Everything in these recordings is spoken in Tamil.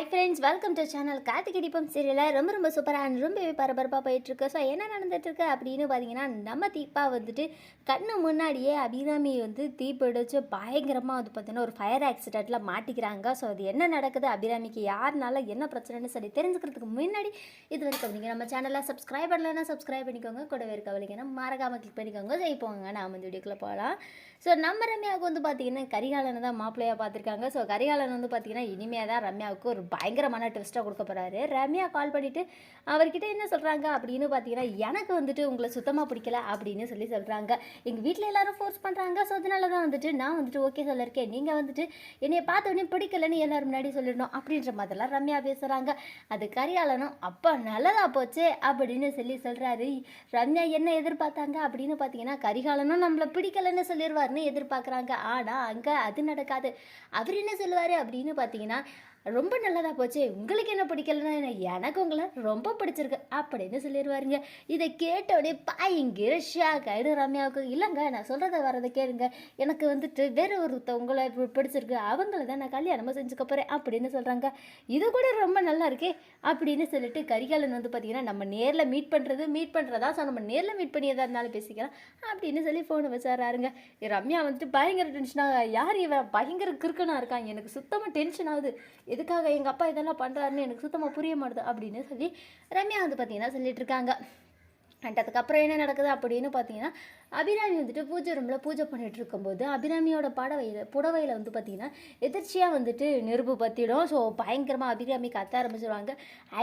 Hi friends welcome to channel Karthigai Deepam சீரியலில் ரொம்ப ரொம்ப சூப்பராக ரொம்பவே பரபரப்பாக போயிட்டுருக்கு. ஸோ என்ன நடந்துட்டுருக்கு அப்படின்னு பார்த்தீங்கன்னா நம்ம தீபா வந்துட்டு கண்ணு முன்னாடியே அபிராமி வந்து தீப்பிடிச்சு பயங்கரமாக வந்து பார்த்தீங்கன்னா ஒரு ஃபயர் ஆக்சிடெண்ட்டில் மாட்டிக்கிறாங்க. ஸோ அது என்ன நடக்குது? அபிராமிக்கு யாருனால என்ன பிரச்சனைன்னு சொல்லி தெரிஞ்சுக்கிறதுக்கு முன்னாடி இது வரைக்கும் நீங்கள் நம்ம சேனலை சப்ஸ்கிரைப் பண்ணலன்னா சப்ஸ்கிரைப் பண்ணிக்கோங்க. கூடவே இருக்க வலிங்கன்னா மறக்காமல் கிளிக் பண்ணிக்கோங்க. ஜெயிப்போங்க நாம் நான் வந்து வீடியோக்குள்ளே போகலாம் ஸோ நம்ம ரம்யாவுக்கு வந்து பார்த்தீங்கன்னா கரிகாலனை தான் மாப்பிள்ளையாக பார்த்துருக்காங்க ஸோ கரிகாலன் வந்து பார்த்தீங்கன்னா இனிமேல் தான் ரம்யாவுக்கு ஒரு பயங்கரமான ட்விஸ்ட்டாக கொடுக்க போகிறாரு ரம்யா கால் பண்ணிவிட்டு அவர்கிட்ட என்ன சொல்கிறாங்க அப்படின்னு பார்த்தீங்கன்னா எனக்கு வந்துட்டு உங்களை சுத்தமாக பிடிக்கல அப்படின்னு சொல்லி சொல்கிறாங்க எங்கள் வீட்டில் எல்லாரும் ஃபோர்ஸ் பண்ணுறாங்க ஸோ அதனால தான் வந்துட்டு நான் வந்துட்டு ஓகே சொல்லியிருக்கேன் நீங்கள் வந்துட்டு என்னையை பார்த்த உடனே பிடிக்கலன்னு எல்லோரும் முன்னாடி சொல்லிடணும் அப்படின்ற மாதிரிலாம் ரம்யா பேசுகிறாங்க அது கரிகாலனும் அப்போ நல்லதா போச்சே அப்படின்னு சொல்லி சொல்கிறாரு ரம்யா என்ன எதிர்பார்த்தாங்க அப்படின்னு பார்த்தீங்கன்னா கரிகாலனும் நம்மளை பிடிக்கலன்னு சொல்லிடுவாருன்னு எதிர்பார்க்குறாங்க. ஆனால் அங்கே அது நடக்காது. அவர் என்ன சொல்லுவார் அப்படின்னு பார்த்தீங்கன்னா ரொம்ப நல்லதாக போச்சு. உங்களுக்கு என்ன பிடிக்கலன்னா எனக்கு உங்களை ரொம்ப பிடிச்சிருக்கு அப்படின்னு சொல்லிடுவாருங்க இதை கேட்டோடனே பயங்கர ஷாக் ஆகிடும் ரம்யாவுக்கு. இல்லைங்க நான் சொல்கிறத வரதை கேளுங்க. எனக்கு வந்துட்டு வேற ஒருத்தவங்களை உங்களை பிடிச்சிருக்கு. அவங்கள தான் நான் கல்யாணமாக செஞ்சுக்க போகிறேன் அப்படின்னு சொல்கிறாங்க இது கூட ரொம்ப நல்லா இருக்கே அப்படின்னு சொல்லிட்டு கரிகாலன் வந்து பார்த்தீங்கன்னா நம்ம நேரில் மீட் பண்ணுறது மீட் பண்ணுறதா ஸோ நம்ம நேரில் மீட் பண்ணி எதாக இருந்தாலும் பேசிக்கலாம் அப்படின்னு சொல்லி ஃபோனை வச்சாராருங்க ரம்யா வந்துட்டு பயங்கர டென்ஷனாக யார் இவன்? பயங்கர கிறுக்கனாக இருக்காங்க எனக்கு சுத்தமாக டென்ஷன் ஆகுது. எதுக்காக எங்கள் அப்பா இதெல்லாம் பண்ணுறாருன்னு எனக்கு சுத்தமாக புரிய மாட்டுது அப்படின்னு சொல்லி ரம்யா வந்து பார்த்தீங்கன்னா சொல்லிட்டு இருக்காங்க. அண்ட் அதுக்கப்புறம் என்ன நடக்குது அப்படின்னு பார்த்தீங்கன்னா அபிராமி வந்துட்டு பூஜை ரூமில் பூஜை பண்ணிட்டு இருக்கும்போது அபிராமியோட படவையில் புடவையில் வந்து பார்த்தீங்கன்னா எதிர்ச்சியாக வந்துட்டு நெருப்பு பற்றிடும் ஸோ பயங்கரமாக அபிராமி கத்த ஆரம்பிச்சிருவாங்க.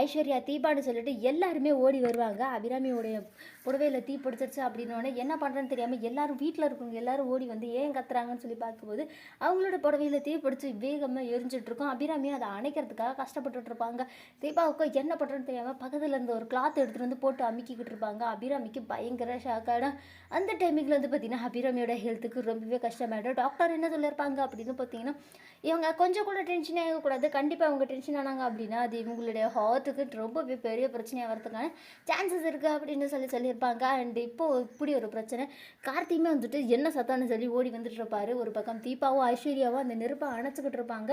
ஐஸ்வர்யா தீபான்னு சொல்லிட்டு எல்லாருமே ஓடி வருவாங்க. அபிராமியோடைய புடவையில் தீ பிடிச்சிருச்சு அப்படின்னோடனே என்ன பண்ணுறேன்னு தெரியாமல் எல்லாரும் வீட்டில் இருக்கவங்க எல்லாரும் ஓடி வந்து ஏன் கத்துறாங்கன்னு சொல்லி பார்க்கும்போது அவங்களோட புடவையில் தீ பிடிச்சி வேகமாக எரிஞ்சிட்டு இருக்கும் அபிராமி அதை அணைக்கிறதுக்காக கஷ்டப்பட்டுட்டு இருப்பாங்க தீபாவுக்கு என்ன பண்ணுறேன்னு தெரியாமல் பக்கத்தில் இருந்த ஒரு கிளாத் எடுத்துகிட்டு வந்து போட்டு அமுக்கிக்கிட்டு இருப்பாங்க. அபிராமிக்கு பயங்கர ஷாக் அந்த டைமிங்கில் வந்து பார்த்தீங்கன்னா அபிராமியோட ஹெல்த்துக்கு ரொம்பவே கஷ்டமாயிடும். டாக்டர் என்ன சொல்லியிருப்பாங்க அப்படின்னு பார்த்தீங்கன்னா இவங்க கொஞ்சம் கூட டென்ஷனே ஆகக்கூடாது. கண்டிப்பாக அவங்க டென்ஷன் ஆனாங்க அப்படின்னா அது இவங்களுடைய ஹார்ட்டுக்கு ரொம்பவே பெரிய பிரச்சனையாக வரதுக்கான சான்சஸ் இருக்குது அப்படின்னு சொல்லி சொல்லியிருப்பாங்க. அண்ட் இப்போது இப்படி ஒரு பிரச்சனை கார்த்தியுமே வந்துட்டு என்ன சத்தான்னு சொல்லி ஓடி வந்துட்டு இருப்பாரு. ஒரு பக்கம் தீபாவும் ஐஸ்வர்யாவும் அந்த நெருப்பை அணைச்சிக்கிட்டு இருப்பாங்க.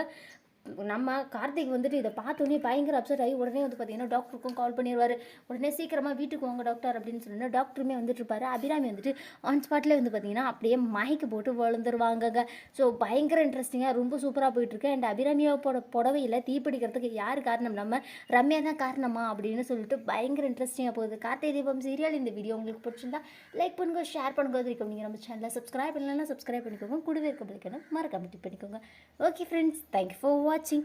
நம்ம கார்த்திக் வந்துட்டு இதை பார்த்தோன்னே பயங்கர அப்செட் ஆகி உடனே வந்து பார்த்தீங்கன்னா டாக்டருக்கும் கால் பண்ணிடுவார். உடனே சீக்கிரமாக வீட்டுக்கு வாங்க டாக்டர் அப்படின்னு சொன்னா டாக்டருமே வந்துட்டு இருப்பார். அபிராமி வந்துட்டு ஆன் ஸ்பாட்டில் வந்து பார்த்தீங்கன்னா அப்படியே மயக்கு போட்டு விழுந்துருவாங்கங்க. ஸோ பயங்கர இன்ட்ரெஸ்டிங்காக ரொம்ப சூப்பராக போயிட்டுருக்கு அண்ட் அபிராமியோட புடவையில் தீப்பிடிக்கிறதுக்கு யார் காரணம்? நம்ம ரம்யா தான் காரணமா? அப்படின்னு சொல்லிட்டு பயங்கர இன்ட்ரெஸ்டிங்காக போகுது. கார்த்திகை தீபம் சீரியல் இந்த வீடியோ உங்களுக்கு பிடிச்சிருந்தா லைக் பண்ணுங்க ஷேர் பண்ணுங்க. அது வரைக்கும் நீங்கள் நம்ம சேனலை சப்ஸ்கிரைப் பண்ணலன்னா சப்ஸ்கிரைப் பண்ணிக்கோங்க. கூடவே இருக்க பிடிக்கணும் மறக்காம டிப் பண்ணிக்கோங்க. Okay friends thank you for watching.